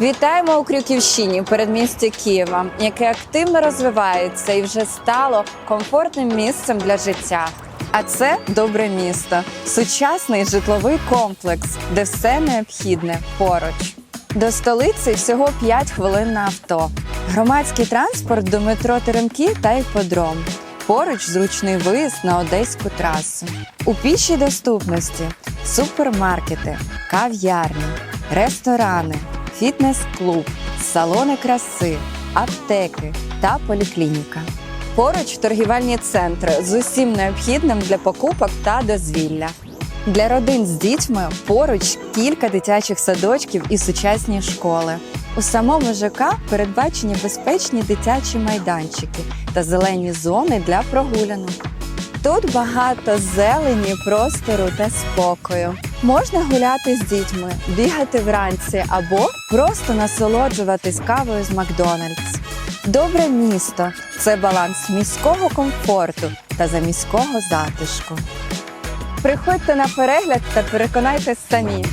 Вітаємо у Крюківщині, передмісті Києва, яке активно розвивається і вже стало комфортним місцем для життя. А це добре місто, сучасний житловий комплекс, де все необхідне поруч. До столиці всього 5 хвилин на авто. Громадський транспорт до метро Теремки та іподром. Поруч зручний виїзд на одеську трасу. У пішій доступності супермаркети, кав'ярні, ресторани, фітнес-клуб, салони краси, аптеки та поліклініка. Поруч торгівельні центри з усім необхідним для покупок та дозвілля. Для родин з дітьми поруч кілька дитячих садочків і сучасні школи. У самому ЖК передбачені безпечні дитячі майданчики та зелені зони для прогулянок. Тут багато зелені, простору та спокою. Можна гуляти з дітьми, бігати вранці або просто насолоджуватись кавою з Макдональдс. Добре місто це баланс міського комфорту та заміського затишку. Приходьте на перегляд та переконайтесь самі.